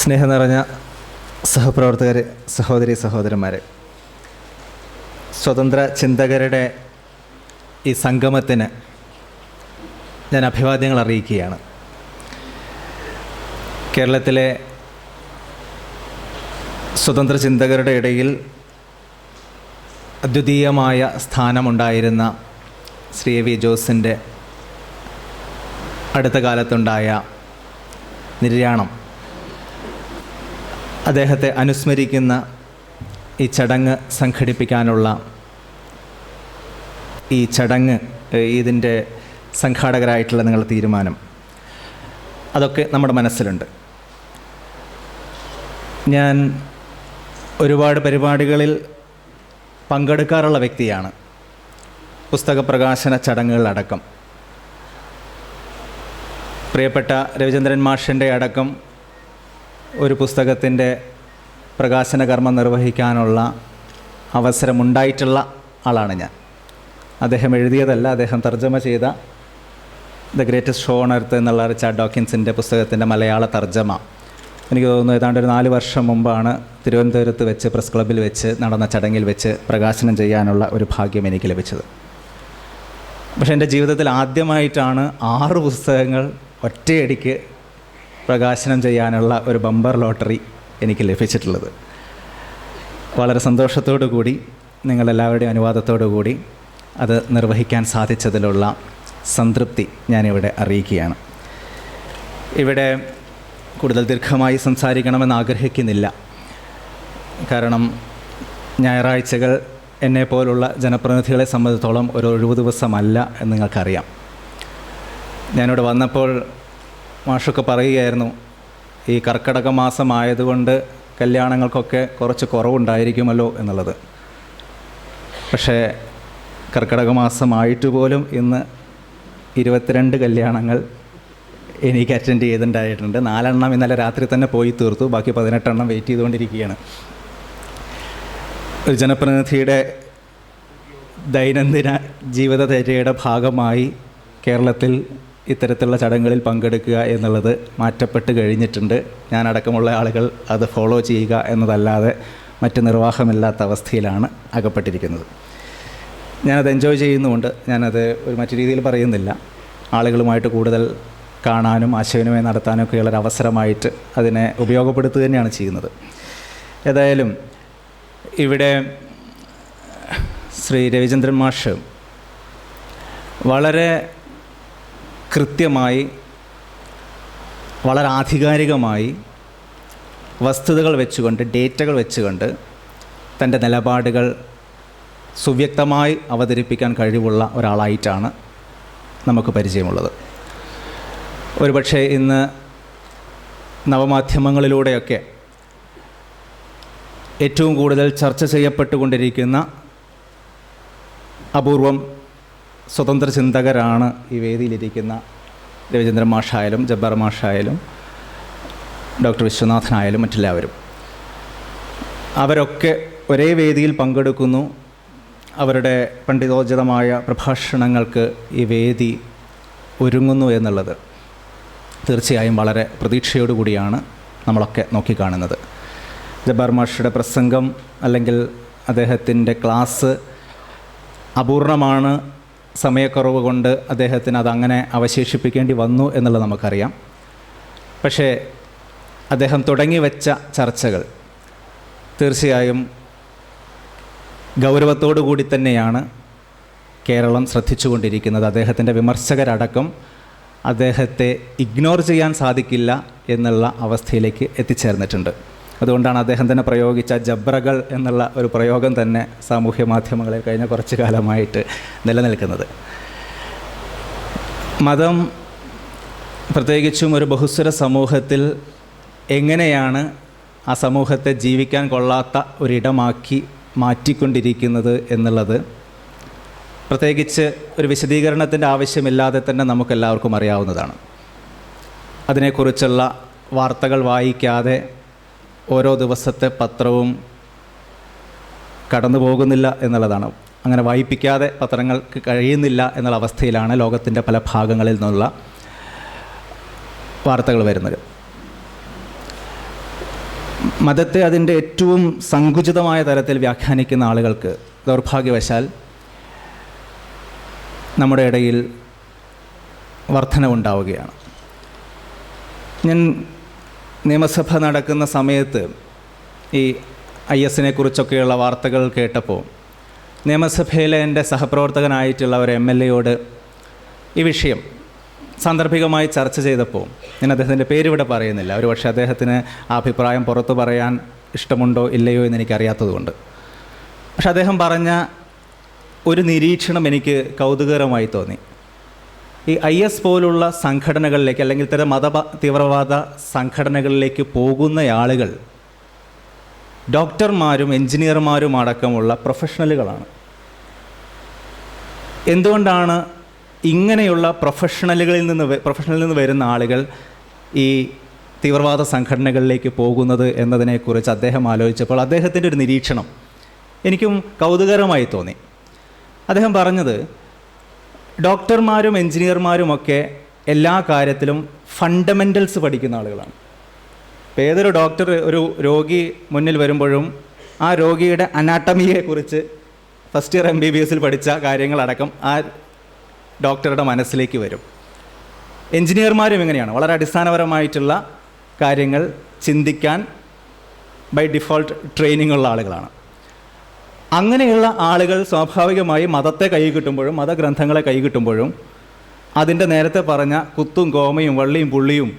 സ്നേഹം നിറഞ്ഞ സഹപ്രവർത്തകരെ സഹോദരി സഹോദരന്മാരെ സ്വതന്ത്ര ചിന്തകരുടെ ഈ സംഗമത്തിന് ഞാൻ അഭിവാദ്യങ്ങൾ അറിയിക്കുകയാണ്. കേരളത്തിലെ സ്വതന്ത്ര ചിന്തകരുടെ ഇടയിൽ അദ്വിതീയമായ സ്ഥാനമുണ്ടായിരുന്ന ശ്രീ എ വി ജോസിന്റെ അടുത്ത കാലത്തുണ്ടായ നിര്യാണം അദ്ദേഹത്തെ അനുസ്മരിക്കുന്ന ഈ ചടങ്ങ് സംഘടിപ്പിക്കാനുള്ള ഈ ചടങ്ങ് ഇതിന്റെ സംഘാടകരായിട്ടുള്ള നിങ്ങളുടെ തീരുമാനം. അതൊക്കെ നമ്മുടെ മനസ്സിലുണ്ട്. ഞാൻ ഒരുപാട് പരിപാടികളിൽ പങ്കെടുക്കാറുള്ള വ്യക്തിയാണ്. പുസ്തക പ്രകാശന ചടങ്ങുകളടക്കം. പ്രിയപ്പെട്ട രവിചന്ദ്രൻ മാഷിന്റെ അടക്കം ഒരു പുസ്തകത്തിന്റെ പ്രകാശന കർമ്മം നിർവഹിക്കാനുള്ള അവസരമുണ്ടായിട്ടുള്ള ആളാണ് ഞാൻ. അദ്ദേഹം എഴുതിയതല്ല അദ്ദേഹം തർജമ ചെയ്ത the greatest show on earth എന്നുള്ള റിച്ചാർഡ് ഡോക്കിൻസിന്റെ പുസ്തകത്തിന്റെ മലയാള തർജമ. എനിക്ക് തോന്നുന്നു ഏതാണ്ട് ഒരു നാല് വർഷം മുമ്പാണ് തിരുവനന്തപുരത്ത് വെച്ച് പ്രസ് ക്ലബ്ബിൽ വെച്ച് നടന്ന ചടങ്ങിൽ വെച്ച് പ്രകാശനം ചെയ്യാനുള്ള ഒരു ഭാഗ്യം എനിക്ക് ലഭിച്ചത്. പക്ഷേ എന്റെ ജീവിതത്തിൽ ആദ്യമായിട്ടാണ് ആറ് പുസ്തകങ്ങൾ ഒറ്റയടിക്ക് പ്രകാശനം ചെയ്യാനുള്ള ഒരു ബമ്പർ ലോട്ടറി എനിക്ക് ലഭിച്ചിട്ടുള്ളത്. വളരെ സന്തോഷത്തോടു കൂടി നിങ്ങളെല്ലാവരുടെയും അനുവാദത്തോടു കൂടി അത് നിർവഹിക്കാൻ സാധിച്ചതിലുള്ള സംതൃപ്തി ഞാനിവിടെ അറിയിക്കുകയാണ്. ഇവിടെ കൂടുതൽ ദീർഘമായി സംസാരിക്കണമെന്ന് ആഗ്രഹിക്കുന്നില്ല. കാരണം ഞായറാഴ്ചകൾ എന്നെ പോലുള്ള ജനപ്രതിനിധികളെ സംബന്ധിച്ചിടത്തോളം ഒരു ഒഴിവു ദിവസമല്ല എന്ന് നിങ്ങൾക്കറിയാം. ഞാനിവിടെ വന്നപ്പോൾ മാഷൊക്കെ പറയുകയായിരുന്നു ഈ കർക്കിടക മാസമായതുകൊണ്ട് കല്യാണങ്ങൾക്കൊക്കെ കുറച്ച് കുറവുണ്ടായിരിക്കുമല്ലോ എന്നുള്ളത്. പക്ഷേ കർക്കിടക മാസമായിട്ട് പോലും ഇന്ന് ഇരുപത്തിരണ്ട് കല്യാണങ്ങൾ എനിക്ക് അറ്റൻഡ് ചെയ്തിട്ടുണ്ടായിട്ടുണ്ട്. നാലെണ്ണം ഇന്നലെ രാത്രി തന്നെ പോയി തീർത്തു ബാക്കി പതിനെട്ടെണ്ണം വെയിറ്റ് ചെയ്തുകൊണ്ടിരിക്കുകയാണ്. ഒരു ജനപ്രതിനിധിയുടെ ദൈനംദിന ജീവിതചര്യയുടെ ഭാഗമായി കേരളത്തിൽ ഇത്തരത്തിലുള്ള ചടങ്ങുകളിൽ പങ്കെടുക്കുക എന്നുള്ളത് മാറ്റപ്പെട്ട് കഴിഞ്ഞിട്ടുണ്ട്. ഞാനടക്കമുള്ള ആളുകൾ അത് ഫോളോ ചെയ്യുക എന്നതല്ലാതെ മറ്റ് നിർവാഹമില്ലാത്ത അവസ്ഥയിലാണ് അകപ്പെട്ടിരിക്കുന്നത്. ഞാനത് എൻജോയ് ചെയ്യുന്നുമുണ്ട്. ഞാനത് ഒരു മറ്റു രീതിയിൽ പറയുന്നില്ല. ആളുകളുമായിട്ട് കൂടുതൽ കാണാനും ആശയവിനിമയം നടത്താനും ഒക്കെയുള്ളൊരു അവസരമായിട്ട് അതിനെ ഉപയോഗപ്പെടുത്തുക തന്നെയാണ് ചെയ്യുന്നത്. ഏതായാലും ഇവിടെ ശ്രീ രവിചന്ദ്രൻ മാഷ് വളരെ കൃത്യമായി വളരെ ആധികാരികമായി വസ്തുതകൾ വെച്ചുകൊണ്ട് ഡേറ്റകൾ വെച്ചുകൊണ്ട് തന്റെ നിലപാടുകൾ സുവ്യക്തമായി അവതരിപ്പിക്കാൻ കഴിവുള്ള ഒരാളായിട്ടാണ് നമുക്ക് പരിചയമുള്ളത്. ഒരുപക്ഷെ ഇന്ന് നവമാധ്യമങ്ങളിലൂടെയൊക്കെ ഏറ്റവും കൂടുതൽ ചർച്ച ചെയ്യപ്പെട്ടുകൊണ്ടിരിക്കുന്ന അപൂർവം സ്വതന്ത്ര ചിന്തകരാണ് ഈ വേദിയിലിരിക്കുന്ന രവിചന്ദ്രൻ മാഷായാലും ജബ്ബാർ മാഷായാലും ഡോക്ടർ വിശ്വനാഥനായാലും മറ്റെല്ലാവരും. അവരൊക്കെ ഒരേ വേദിയിൽ പങ്കെടുക്കുന്നു. അവരുടെ പണ്ഡിതോചിതമായ പ്രഭാഷണങ്ങൾക്ക് ഈ വേദി ഒരുങ്ങുന്നു എന്നുള്ളത് തീർച്ചയായും വളരെ പ്രതീക്ഷയോടുകൂടിയാണ് നമ്മളൊക്കെ നോക്കിക്കാണുന്നത്. ജബ്ബാർ മാഷയുടെ പ്രസംഗം അല്ലെങ്കിൽ അദ്ദേഹത്തിന്റെ ക്ലാസ് അപൂർണമാണ്. സമയക്കുറവ് കൊണ്ട് അദ്ദേഹത്തിന് അതങ്ങനെ അവശേഷിപ്പിക്കേണ്ടി വന്നു എന്നുള്ളത് നമുക്കറിയാം. പക്ഷേ അദ്ദേഹം തുടങ്ങി വെച്ച ചർച്ചകൾ തീർച്ചയായും ഗൗരവത്തോടു കൂടി തന്നെയാണ് കേരളം ശ്രദ്ധിച്ചുകൊണ്ടിരിക്കുന്നത്. അദ്ദേഹത്തിന്റെ വിമർശകരടക്കം അദ്ദേഹത്തെ ഇഗ്നോർ ചെയ്യാൻ സാധിക്കില്ല എന്നുള്ള അവസ്ഥയിലേക്ക് എത്തിച്ചേർന്നിട്ടുണ്ട്. അതുകൊണ്ടാണ് അദ്ദേഹം തന്നെ പ്രയോഗിച്ച ജബ്രകൾ എന്നുള്ള ഒരു പ്രയോഗം തന്നെ സാമൂഹ്യ മാധ്യമങ്ങളിൽ കഴിഞ്ഞ കുറച്ച് കാലമായിട്ട് നിലനിൽക്കുന്നത്. മതം പ്രത്യേകിച്ചും ഒരു ബഹുസ്വര സമൂഹത്തിൽ എങ്ങനെയാണ് ആ സമൂഹത്തെ ജീവിക്കാൻ കൊള്ളാത്ത ഒരിടമാക്കി മാറ്റിക്കൊണ്ടിരിക്കുന്നത് എന്നുള്ളത് പ്രത്യേകിച്ച് ഒരു വിശദീകരണത്തിന്റെ ആവശ്യമില്ലാതെ തന്നെ നമുക്കെല്ലാവർക്കും അറിയാവുന്നതാണ്. അതിനെക്കുറിച്ചുള്ള വാർത്തകൾ വായിക്കാതെ ഓരോ ദിവസത്തെ പത്രവും കടന്നു പോകുന്നില്ല എന്നുള്ളതാണ്. അങ്ങനെ വായിപ്പിക്കാതെ പത്രങ്ങൾക്ക് കഴിയുന്നില്ല എന്നുള്ള അവസ്ഥയിലാണ് ലോകത്തിന്റെ പല ഭാഗങ്ങളിൽ നിന്നുള്ള വാർത്തകൾ വരുന്നത്. മതത്തെ അതിന്റെ ഏറ്റവും സങ്കുചിതമായ തരത്തിൽ വ്യാഖ്യാനിക്കുന്ന ആളുകൾക്ക് ദൗർഭാഗ്യവശാൽ നമ്മുടെ ഇടയിൽ വർധനവുണ്ടാവുകയാണ്. ഞാൻ നിയമസഭ നടക്കുന്ന സമയത്ത് ഈ ഐ എസിനെ കുറിച്ചൊക്കെയുള്ള വാർത്തകൾ കേട്ടപ്പോൾ നിയമസഭയിലെ എന്റെ സഹപ്രവർത്തകനായിട്ടുള്ള ഒരു എം എൽ എയോട് ഈ വിഷയം സാന്ദർഭികമായി ചർച്ച ചെയ്തപ്പോൾ ഞാൻ അദ്ദേഹത്തിന്റെ പേരിവിടെ പറയുന്നില്ല. ഒരു പക്ഷേ അദ്ദേഹത്തിന് അഭിപ്രായം പുറത്തു പറയാൻ ഇഷ്ടമുണ്ടോ ഇല്ലയോ എന്ന് എനിക്കറിയാത്തതുകൊണ്ട്. പക്ഷെ അദ്ദേഹം പറഞ്ഞ ഒരു നിരീക്ഷണം എനിക്ക് കൗതുകകരമായി തോന്നി. ഈ ഐ എസ് പോലുള്ള സംഘടനകളിലേക്ക് അല്ലെങ്കിൽ ഇത്തരം മത തീവ്രവാദ സംഘടനകളിലേക്ക് പോകുന്ന ആളുകൾ ഡോക്ടർമാരും എൻജിനീയർമാരും അടക്കമുള്ള പ്രൊഫഷണലുകളാണ്. എന്തുകൊണ്ടാണ് ഇങ്ങനെയുള്ള പ്രൊഫഷണലുകളിൽ നിന്ന് പ്രൊഫഷണലിൽ നിന്ന് വരുന്ന ആളുകൾ ഈ തീവ്രവാദ സംഘടനകളിലേക്ക് പോകുന്നത് എന്നതിനെക്കുറിച്ച് അദ്ദേഹം ആലോചിച്ചപ്പോൾ അദ്ദേഹത്തിന്റെ ഒരു നിരീക്ഷണം എനിക്കും കൗതുകരമായി തോന്നി. അദ്ദേഹം പറഞ്ഞത് ഡോക്ടർമാരും എൻജിനീയർമാരുമൊക്കെ എല്ലാ കാര്യത്തിലും ഫണ്ടമെന്റൽസ് പഠിക്കുന്ന ആളുകളാണ്. ഇപ്പോൾ ഏതൊരു ഡോക്ടർ ഒരു രോഗി മുന്നിൽ വരുമ്പോഴും ആ രോഗിയുടെ അനാട്ടമിയെക്കുറിച്ച് first year M B B എസിൽ പഠിച്ച കാര്യങ്ങളടക്കം ആ ഡോക്ടറുടെ മനസ്സിലേക്ക് വരും. എൻജിനീയർമാരും ഇങ്ങനെയാണ്. വളരെ അടിസ്ഥാനപരമായിട്ടുള്ള കാര്യങ്ങൾ ചിന്തിക്കാൻ ബൈ ഡിഫോൾട്ട് ട്രെയിനിങ്ങുള്ള ആളുകളാണ്. അങ്ങനെയുള്ള ആളുകൾ സ്വാഭാവികമായി മതത്തെ കൈ കിട്ടുമ്പോഴും മതഗ്രന്ഥങ്ങളെ കൈ കിട്ടുമ്പോഴും അതിന്റെ നേരത്തെ പറഞ്ഞ കുത്തും കോമയും വള്ളിയും പുള്ളിയും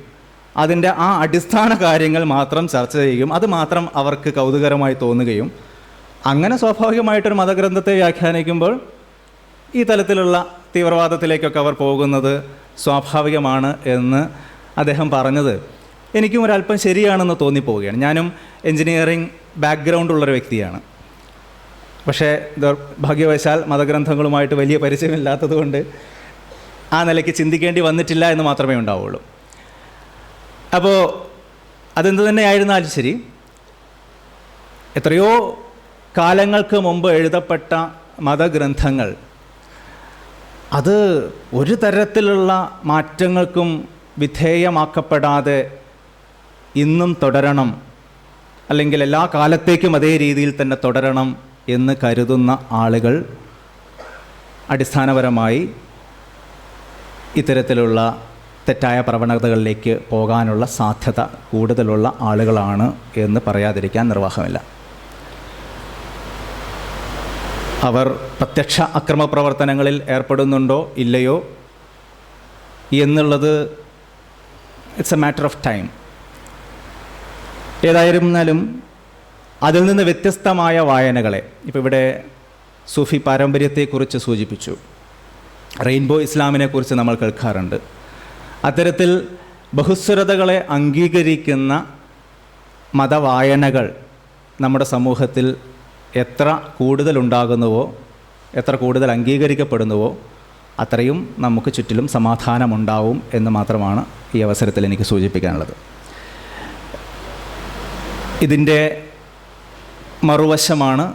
അതിന്റെ ആ അടിസ്ഥാന കാര്യങ്ങൾ മാത്രം ചർച്ച ചെയ്യുകയും അത് മാത്രം അവർക്ക് കൗതുകരമായി തോന്നുകയും അങ്ങനെ സ്വാഭാവികമായിട്ടൊരു മതഗ്രന്ഥത്തെ വ്യാഖ്യാനിക്കുമ്പോൾ ഈ തലത്തിലുള്ള തീവ്രവാദത്തിലേക്കൊക്കെ അവർ പോകുന്നത് സ്വാഭാവികമാണ് എന്ന് അദ്ദേഹം പറഞ്ഞത്. എനിക്കും ഒരല്പം ശരിയാണെന്ന് തോന്നിപ്പോവുകയാണ്. ഞാനും എൻജിനീയറിംഗ് ബാക്ക്ഗ്രൗണ്ട് ഉള്ളൊരു വ്യക്തിയാണ്. പക്ഷേ ഭാഗ്യവശാൽ മതഗ്രന്ഥങ്ങളുമായിട്ട് വലിയ പരിചയമില്ലാത്തതുകൊണ്ട് ആ നിലയ്ക്ക് ചിന്തിക്കേണ്ടി വന്നിട്ടില്ല എന്ന് മാത്രമേ ഉണ്ടാവുള്ളൂ. അപ്പോൾ അതെന്ത് തന്നെയായിരുന്നാലും ശരി എത്രയോ കാലങ്ങൾക്ക് മുമ്പ് എഴുതപ്പെട്ട മതഗ്രന്ഥങ്ങൾ അത് ഒരു തരത്തിലുള്ള മാറ്റങ്ങൾക്കും വിധേയമാക്കപ്പെടാതെ ഇന്നും തുടരണം അല്ലെങ്കിൽ എല്ലാ കാലത്തേക്കും അതേ രീതിയിൽ തന്നെ തുടരണം എന്ന് കരുതുന്ന ആളുകൾ അടിസ്ഥാനപരമായി ഇത്തരത്തിലുള്ള തെറ്റായ പ്രവണതകളിലേക്ക് പോകാനുള്ള സാധ്യത കൂടുതലുള്ള ആളുകളാണ് എന്ന് പറയാതിരിക്കാൻ നിർവാഹമില്ല. അവർ പ്രത്യക്ഷ അക്രമ പ്രവർത്തനങ്ങളിൽ ഏർപ്പെടുന്നുണ്ടോ ഇല്ലയോ എന്നുള്ളത് it's a matter of time ഏതായിരുന്നാലും അതിൽ നിന്ന് വ്യത്യസ്തമായ വായനകളെ ഇപ്പോൾ ഇവിടെ സൂഫി പാരമ്പര്യത്തെക്കുറിച്ച് സൂചിപ്പിച്ചു. റെയിൻബോ ഇസ്ലാമിനെക്കുറിച്ച് നമ്മൾ കേൾക്കാറുണ്ട്. അത്തരത്തിൽ ബഹുസ്വരതകളെ അംഗീകരിക്കുന്ന മതവായനകൾ നമ്മുടെ സമൂഹത്തിൽ എത്ര കൂടുതലുണ്ടാകുന്നുവോ എത്ര കൂടുതൽ അംഗീകരിക്കപ്പെടുന്നുവോ അത്രയും നമുക്ക് ചുറ്റിലും സമാധാനമുണ്ടാവും എന്ന് മാത്രമാണ് ഈ അവസരത്തിൽ എനിക്ക് സൂചിപ്പിക്കാനുള്ളത്. ഇതിന്റെ മറുവശമാണ്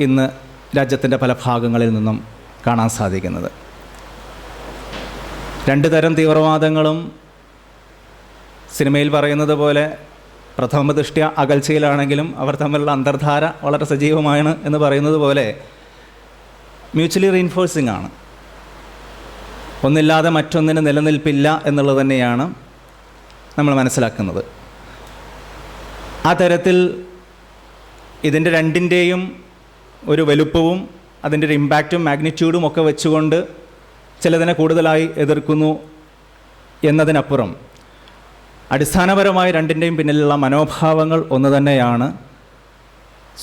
ഇന്ന് രാജ്യത്തിന്റെ പല ഭാഗങ്ങളിൽ നിന്നും കാണാൻ സാധിക്കുന്നത്. രണ്ട് തരം തീവ്രവാദങ്ങളും സിനിമയിൽ പറയുന്നത് പോലെ പ്രഥമ ദൃഷ്ട്യ അകൽച്ചയിലാണെങ്കിലും അവർ തമ്മിലുള്ള അന്തർധാര വളരെ സജീവമാണ് എന്ന് പറയുന്നത് പോലെ മ്യൂച്വലി റീൻഫോഴ്സിംഗ് ആണ്. ഒന്നില്ലാതെ മറ്റൊന്നിന് നിലനിൽപ്പില്ല എന്നുള്ളത് തന്നെയാണ് നമ്മൾ മനസ്സിലാക്കുന്നത്. ആ തരത്തിൽ ഇതിന്റെ രണ്ടിന്റെയും ഒരു വലുപ്പവും അതിന്റെ ഒരു ഇമ്പാക്റ്റും മാഗ്നിറ്റ്യൂഡും ഒക്കെ വെച്ചുകൊണ്ട് ചിലതിനെ കൂടുതലായി എതിർക്കുന്നു എന്നതിനപ്പുറം. അടിസ്ഥാനപരമായി രണ്ടിന്റെയും പിന്നിലുള്ള മനോഭാവങ്ങൾ ഒന്ന് തന്നെയാണ്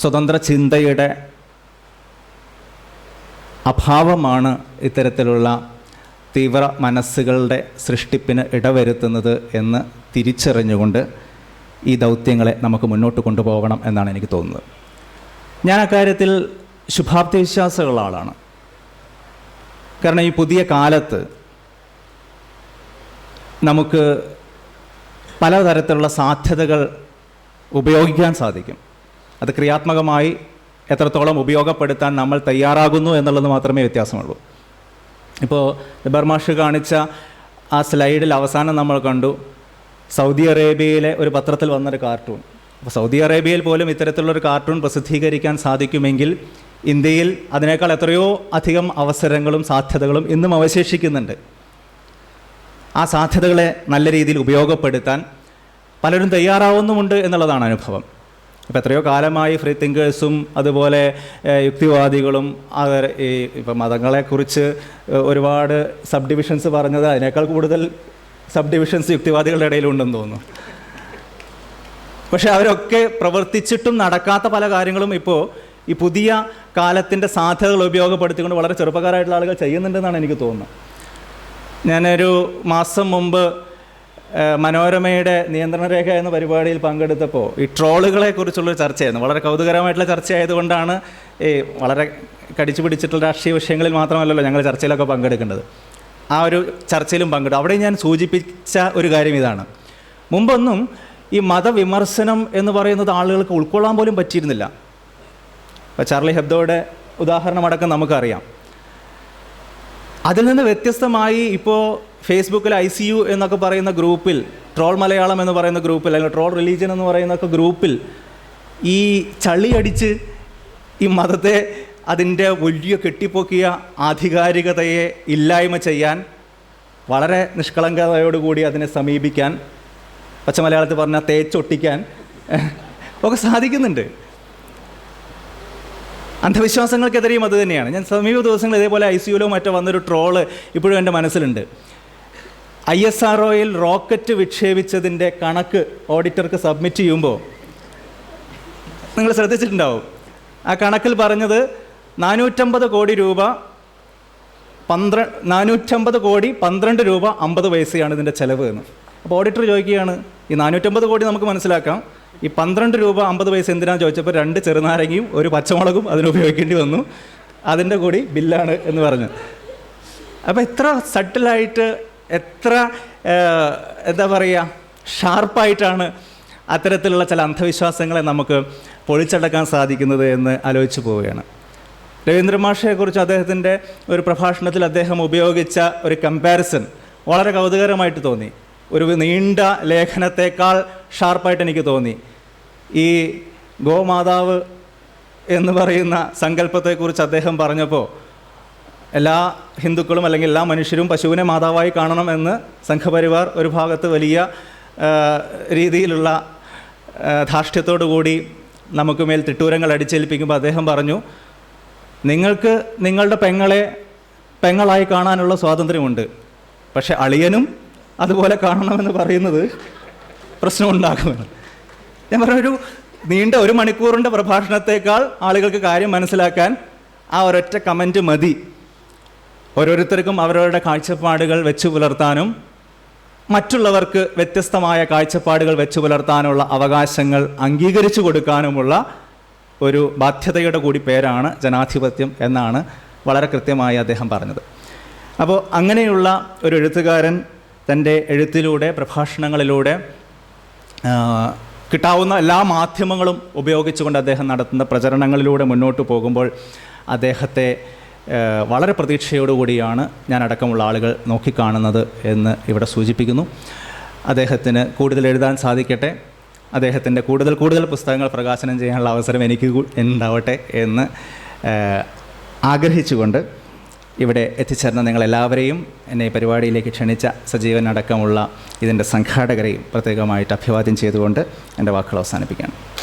സ്വതന്ത്ര ചിന്തയുടെ അഭാവമാണ് ഇത്തരത്തിലുള്ള തീവ്ര മനസ്സുകളുടെ സൃഷ്ടിപ്പിന് ഇടവരുത്തുന്നത് എന്ന് തിരിച്ചറിഞ്ഞുകൊണ്ട് ഈ ദൗത്യങ്ങളെ നമുക്ക് മുന്നോട്ട് കൊണ്ടുപോകണം എന്നാണ് എനിക്ക് തോന്നുന്നത്. ഞാൻ അക്കാര്യത്തിൽ ശുഭാപ്തി വിശ്വാസമുള്ള ആളാണ്. കാരണം ഈ പുതിയ കാലത്ത് നമുക്ക് പലതരത്തിലുള്ള സാധ്യതകൾ ഉപയോഗിക്കാൻ സാധിക്കും. അത് ക്രിയാത്മകമായി എത്രത്തോളം ഉപയോഗപ്പെടുത്താൻ നമ്മൾ തയ്യാറാകുന്നു എന്നുള്ളത് മാത്രമേ വ്യത്യാസമുള്ളൂ. ഇപ്പോൾ ബർമാഷ് കാണിച്ച ആ സ്ലൈഡിൽ അവസാനം നമ്മൾ കണ്ടു. സൗദി അറേബ്യയിലെ ഒരു പത്രത്തിൽ വന്നൊരു കാർട്ടൂൺ അപ്പോൾ സൗദി അറേബ്യയിൽ പോലും ഇത്തരത്തിലുള്ളൊരു കാർട്ടൂൺ പ്രസിദ്ധീകരിക്കാൻ സാധിക്കുമെങ്കിൽ ഇന്ത്യയിൽ അതിനേക്കാൾ എത്രയോ അധികം അവസരങ്ങളും സാധ്യതകളും ഇന്നും അവശേഷിക്കുന്നുണ്ട്. ആ സാധ്യതകളെ നല്ല രീതിയിൽ ഉപയോഗപ്പെടുത്താൻ പലരും തയ്യാറാവുന്നുമുണ്ട് എന്നുള്ളതാണ് അനുഭവം. ഇപ്പോൾ എത്രയോ കാലമായി ഫ്രീ തിങ്കേഴ്സും അതുപോലെ യുക്തിവാദികളും ഈ ഇപ്പം മതങ്ങളെക്കുറിച്ച് ഒരുപാട് സബ് ഡിവിഷൻസ് പറഞ്ഞത് അതിനേക്കാൾ കൂടുതൽ സബ് ഡിവിഷൻസ് യുക്തിവാദികളുടെ ഇടയിലുണ്ടെന്ന് തോന്നുന്നു. പക്ഷേ അവരൊക്കെ പ്രവർത്തിച്ചിട്ടും നടക്കാത്ത പല കാര്യങ്ങളും ഇപ്പോൾ ഈ പുതിയ കാലത്തിന്റെ സാധ്യതകൾ ഉപയോഗപ്പെടുത്തിക്കൊണ്ട് വളരെ ചെറുപ്പക്കാരായിട്ടുള്ള ആളുകൾ ചെയ്യുന്നുണ്ടെന്നാണ് എനിക്ക് തോന്നുന്നത്. ഞാനൊരു മാസം മുമ്പ് മനോരമയുടെ നിയന്ത്രണ രേഖ എന്ന പരിപാടിയിൽ പങ്കെടുത്തപ്പോൾ ഈ ട്രോളുകളെ കുറിച്ചുള്ളൊരു ചർച്ചയായിരുന്നു. വളരെ കൗതുകരമായിട്ടുള്ള ചർച്ചയായതുകൊണ്ടാണ് ഈ വളരെ കടിച്ചു പിടിച്ചിട്ടുള്ള രാഷ്ട്രീയ വിഷയങ്ങളിൽ മാത്രമല്ലല്ലോ ഞങ്ങൾ ചർച്ചയിലൊക്കെ പങ്കെടുക്കേണ്ടത്. ആ ഒരു ചർച്ചയിലും പങ്കെടുത്തു. അവിടെ ഞാൻ സൂചിപ്പിച്ച ഒരു കാര്യം ഇതാണ്. മുമ്പൊന്നും ഈ മതവിമർശനം എന്ന് പറയുന്നത് ആളുകൾക്ക് ഉൾക്കൊള്ളാൻ പോലും പറ്റിയിരുന്നില്ല. ഇപ്പോൾ ചാർലി ഹെബ്ദോയുടെ ഉദാഹരണമടക്കം നമുക്കറിയാം. അതിൽ നിന്ന് വ്യത്യസ്തമായി ഇപ്പോൾ ഫേസ്ബുക്കിൽ ഐ സി യു എന്നൊക്കെ പറയുന്ന ഗ്രൂപ്പിൽ ട്രോൾ മലയാളം എന്ന് പറയുന്ന ഗ്രൂപ്പിൽ അല്ലെങ്കിൽ ട്രോൾ റിലീജിയൻ എന്ന് പറയുന്നൊക്കെ ഗ്രൂപ്പിൽ ഈ ചളിയടിച്ച് ഈ മതത്തെ അതിന്റെ വലിയ കെട്ടിപ്പൊക്കിയ ആധികാരികതയെ ഇല്ലായ്മ ചെയ്യാൻ വളരെ നിഷ്കളങ്കതയോടുകൂടി അതിനെ സമീപിക്കാൻ പച്ച മലയാളത്തിൽ പറഞ്ഞാൽ തേച്ചൊട്ടിക്കാൻ ഒക്കെ സാധിക്കുന്നുണ്ട്. അന്ധവിശ്വാസങ്ങൾക്കെതിരെയും അത് തന്നെയാണ്. ഞാൻ സമീപ ദിവസങ്ങൾ ഇതേപോലെ ഐ സിയുലോ മറ്റോ വന്നൊരു ട്രോൾ ഇപ്പോഴും എന്റെ മനസ്സിലുണ്ട്. ഐ എസ് ആർ ഒയിൽ റോക്കറ്റ് വിക്ഷേപിച്ചതിന്റെ കണക്ക് ഓഡിറ്റർക്ക് സബ്മിറ്റ് ചെയ്യുമ്പോൾ നിങ്ങൾ ശ്രദ്ധിച്ചിട്ടുണ്ടാവും. ആ കണക്കിൽ പറഞ്ഞത് നാനൂറ്റമ്പത് കോടി രൂപ പന്ത്ര നാനൂറ്റമ്പത് കോടി പന്ത്രണ്ട് രൂപ അമ്പത് പൈസയാണ് ഇതിന്റെ ചിലവ് എന്ന്. അപ്പോൾ ഓഡിറ്റർ ചോദിക്കുകയാണ് ഈ നാനൂറ്റമ്പത് കോടി നമുക്ക് മനസ്സിലാക്കാം. ഈ പന്ത്രണ്ട് രൂപ അമ്പത് പൈസ എന്തിനാണെന്ന് ചോദിച്ചപ്പോൾ രണ്ട് ചെറുനാരങ്ങയും ഒരു പച്ചമുളകും അതിന് ഉപയോഗിക്കേണ്ടി വന്നു. അതിന്റെ കൂടി ബില്ലാണ് എന്ന് പറഞ്ഞു. അപ്പോൾ എത്ര സട്ടിലായിട്ട് എത്ര എന്താ പറയുക ഷാർപ്പായിട്ടാണ് അത്തരത്തിലുള്ള ചില അന്ധവിശ്വാസങ്ങളെ നമുക്ക് പൊളിച്ചടക്കാൻ സാധിക്കുന്നത് എന്ന് ആലോചിച്ച് പോവുകയാണ്. രവീന്ദ്ര മാഷയെക്കുറിച്ച് അദ്ദേഹത്തിന്റെ ഒരു പ്രഭാഷണത്തിൽ അദ്ദേഹം ഉപയോഗിച്ച ഒരു കമ്പാരിസൺ വളരെ കൗതുകരമായിട്ട് തോന്നി. ഒരു നീണ്ട ലേഖനത്തേക്കാൾ ഷാർപ്പായിട്ട് എനിക്ക് തോന്നി. ഈ ഗോമാതാവ് എന്ന് പറയുന്ന സങ്കല്പത്തെക്കുറിച്ച് അദ്ദേഹം പറഞ്ഞപ്പോൾ എല്ലാ ഹിന്ദുക്കളും അല്ലെങ്കിൽ എല്ലാ മനുഷ്യരും പശുവിനെ മാതാവായി കാണണമെന്ന് സംഘപരിവാർ ഒരു ഭാഗത്ത് വലിയ രീതിയിലുള്ള ധാർഷ്ട്യത്തോടു കൂടി നമുക്ക് മേൽ തിട്ടൂരങ്ങൾ അടിച്ചേൽപ്പിക്കുമ്പോൾ അദ്ദേഹം പറഞ്ഞു നിങ്ങൾക്ക് നിങ്ങളുടെ പെങ്ങളെ പെങ്ങളായി കാണാനുള്ള സ്വാതന്ത്ര്യമുണ്ട്. പക്ഷെ അളിയനും അതുപോലെ കാണണമെന്ന് പറയുന്നത് പ്രശ്നമുണ്ടാക്കുമെന്ന് ഞാൻ പറഞ്ഞൊരു നീണ്ട ഒരു മണിക്കൂറിന്റെ പ്രഭാഷണത്തേക്കാൾ ആളുകൾക്ക് കാര്യം മനസ്സിലാക്കാൻ ആ ഒരൊറ്റ കമന്റ് മതി. ഓരോരുത്തർക്കും അവരവരുടെ കാഴ്ചപ്പാടുകൾ വെച്ചു പുലർത്താനും മറ്റുള്ളവർക്ക് വ്യത്യസ്തമായ കാഴ്ചപ്പാടുകൾ വെച്ചു പുലർത്താനുള്ള അവകാശങ്ങൾ അംഗീകരിച്ചു കൊടുക്കാനുമുള്ള ഒരു ബാധ്യതയുടെ കൂടി പേരാണ് ജനാധിപത്യം എന്നാണ് വളരെ കൃത്യമായി അദ്ദേഹം പറഞ്ഞത്. അപ്പോൾ അങ്ങനെയുള്ള ഒരു എഴുത്തുകാരൻ തന്റെ എഴുത്തിലൂടെ പ്രഭാഷണങ്ങളിലൂടെ കിട്ടാവുന്ന എല്ലാ മാധ്യമങ്ങളും ഉപയോഗിച്ചുകൊണ്ട് അദ്ദേഹം നടത്തുന്ന പ്രചരണങ്ങളിലൂടെ മുന്നോട്ട് പോകുമ്പോൾ അദ്ദേഹത്തെ വളരെ പ്രതീക്ഷയോടുകൂടിയാണ് ഞാൻ അടക്കമുള്ള ആളുകൾ നോക്കിക്കാണുന്നത് എന്ന് ഇവിടെ സൂചിപ്പിക്കുന്നു. അദ്ദേഹത്തിന് കൂടുതൽ എഴുതാൻ സാധിക്കട്ടെ. അദ്ദേഹത്തിന്റെ കൂടുതൽ കൂടുതൽ പുസ്തകങ്ങൾ പ്രകാശനം ചെയ്യാനുള്ള അവസരം എനിക്ക് ഉണ്ടാവട്ടെ എന്ന് ആഗ്രഹിച്ചുകൊണ്ട് ഇവിടെ എത്തിച്ചേർന്ന നിങ്ങളെല്ലാവരെയും എന്നെ ഈ പരിപാടിയിലേക്ക് ക്ഷണിച്ച സജീവനടക്കമുള്ള ഇതിന്റെ സംഘാടകരെയും പ്രത്യേകമായിട്ട് അഭിവാദ്യം ചെയ്തുകൊണ്ട് എന്റെ വാക്കുകൾ അവസാനിപ്പിക്കുകയാണ്.